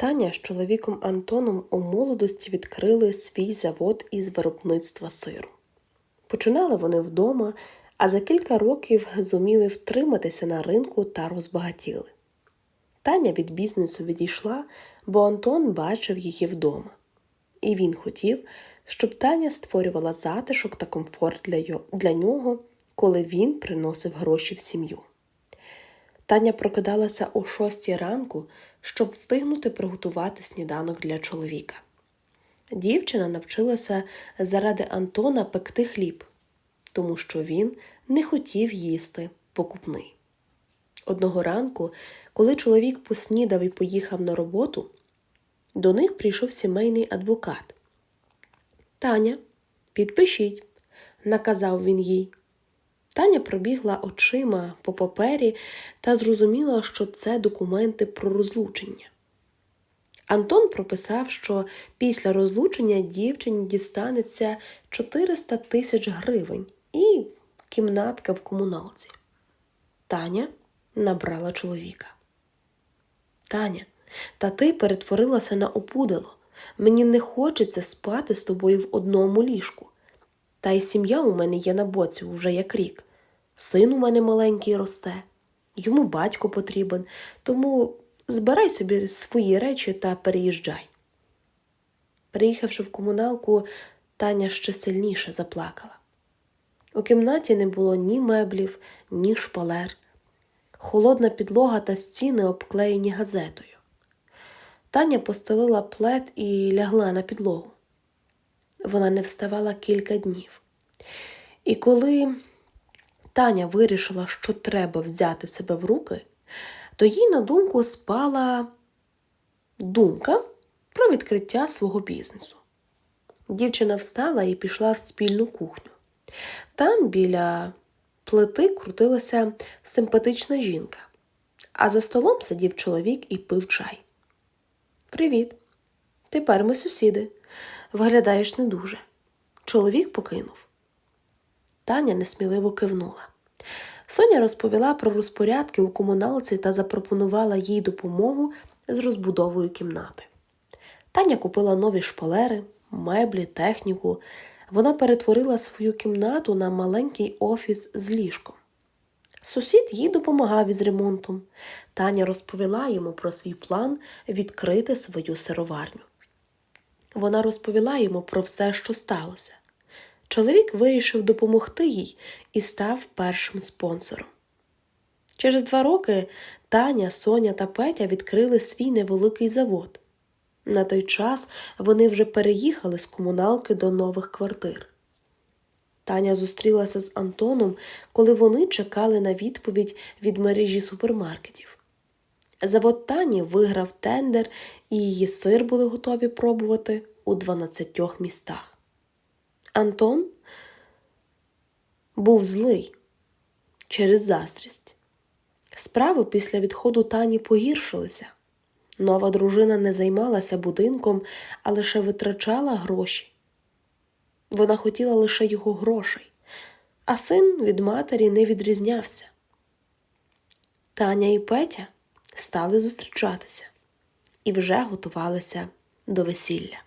Таня з чоловіком Антоном у молодості відкрили свій завод із виробництва сиру. Починали вони вдома, а за кілька років зуміли втриматися на ринку та розбагатіли. Таня від бізнесу відійшла, бо Антон бачив її вдома. І він хотів, щоб Таня створювала затишок та комфорт для, нього, коли він приносив гроші в сім'ю. Таня прокидалася о шостій ранку, щоб встигнути приготувати сніданок для чоловіка. Дівчина навчилася заради Антона пекти хліб, тому що він не хотів їсти покупний. Одного ранку, коли чоловік поснідав і поїхав на роботу, до них прийшов сімейний адвокат. Таня, підпишіть, наказав він їй. Таня пробігла очима по папері та зрозуміла, що це документи про розлучення. Антон прописав, що після розлучення дівчині дістанеться 400 тисяч гривень і кімнатка в комуналці. Таня набрала чоловіка. Таня, та ти перетворилася на опудало. Мені не хочеться спати з тобою в одному ліжку. Та й сім'я у мене є на боці вже як рік. Син у мене маленький росте, йому батько потрібен, тому збирай собі свої речі та переїжджай. Приїхавши в комуналку, Таня ще сильніше заплакала. У кімнаті не було ні меблів, ні шпалер. Холодна підлога та стіни обклеєні газетою. Таня постелила плед і лягла на підлогу. Вона не вставала кілька днів. І коли Таня вирішила, що треба взяти себе в руки, то їй на думку спала думка про відкриття свого бізнесу. Дівчина встала і пішла в спільну кухню. Там біля плити крутилася симпатична жінка, а за столом сидів чоловік і пив чай. Привіт. Тепер ми сусіди. Виглядаєш не дуже. Чоловік покинув. Таня несміливо кивнула. Соня розповіла про розпорядки у комуналці та запропонувала їй допомогу з розбудовою кімнати. Таня купила нові шпалери, меблі, техніку. Вона перетворила свою кімнату на маленький офіс з ліжком. Сусід їй допомагав із ремонтом. Таня розповіла йому про свій план відкрити свою сироварню. Вона розповіла йому про все, що сталося. Чоловік вирішив допомогти їй і став першим спонсором. Через два роки Таня, Соня та Петя відкрили свій невеликий завод. На той час вони вже переїхали з комуналки до нових квартир. Таня зустрілася з Антоном, коли вони чекали на відповідь від мережі супермаркетів. Завод Тані виграв тендер, і її сир були готові пробувати у 12 містах. Антон був злий через заздрість. Справи після відходу Тані погіршилися. Нова дружина не займалася будинком, а лише витрачала гроші. Вона хотіла лише його грошей, а син від матері не відрізнявся. Таня і Петя стали зустрічатися і вже готувалися до весілля.